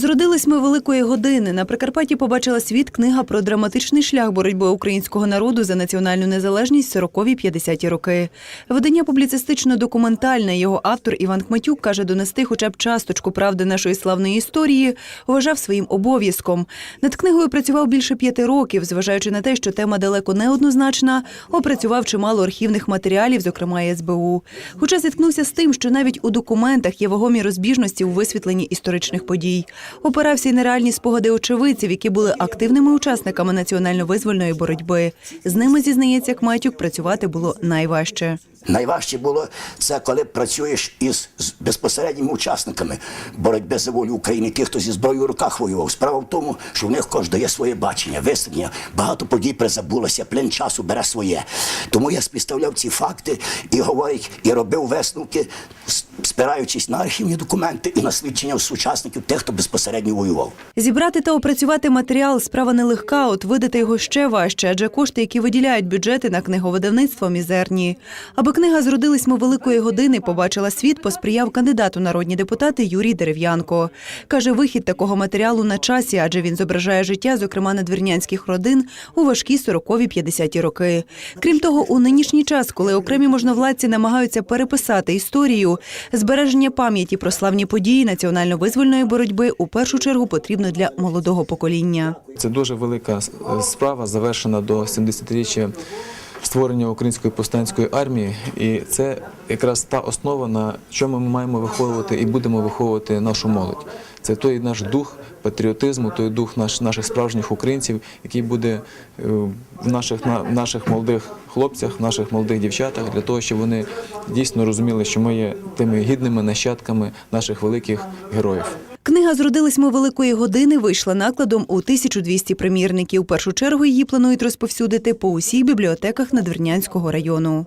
Зродились ми великої години. На Прикарпатті побачила світ книга про драматичний шлях боротьби українського народу за національну незалежність 40-50-ті роки. Видання публіцистично-документальне. Його автор Іван Хматюк каже, донести хоча б часточку правди нашої славної історії вважав своїм обов'язком. Над книгою працював більше п'яти років, зважаючи на те, що тема далеко не однозначна, опрацював чимало архівних матеріалів, зокрема СБУ. Хоча зіткнувся з тим, що навіть у документах є вагомі розбіжності у висвітленні історичних подій. Опирався й на реальні спогади очевидців, які були активними учасниками національно-визвольної боротьби. З ними зізнається Кматюк, працювати було найважче. Найважче було це, коли працюєш із безпосередніми учасниками боротьби за волю України, ті, хто зі зброєю в руках воював. Справа в тому, що в них кожен дає своє бачення, висвітлення. Багато подій призабулося, плин часу бере своє. Тому я співставляв ці факти і говорить, і робив висновки, спираючись на архівні документи і на свідчення сучасників тих, хто безпосередньо воював. Зібрати та опрацювати матеріал справа нелегка, от видати його ще важче, адже кошти, які виділяють бюджети на книговидавництво, мізерні. Аби книга зродились ми великої години, побачила світ, посприяв кандидат у народні депутати Юрій Дерев'янко. Каже, вихід такого матеріалу на часі, адже він зображає життя, зокрема надвірнянських родин, у важкі 40-50-ті роки. Крім того, у нинішній час, коли окремі можновладці намагаються переписати історію, збереження пам'яті про славні події національно-визвольної боротьби у першу чергу потрібно для молодого покоління. Це дуже велика е, справа, завершена до 70-річчя створення української повстанської армії, і це якраз та основа, на чому ми маємо виховувати і будемо виховувати нашу молодь. Це той наш дух патріотизму, той дух наш, наших справжніх українців, який буде е, в наших, на, наших молодих хлопцях, наших молодих дівчатах, для того, щоб вони дійсно розуміли, що ми є тими гідними нащадками наших великих героїв. Книга «Зродились ми великої години» вийшла накладом у 1200 примірників. У першу чергу її планують розповсюдити по усіх бібліотеках Надвірнянського району.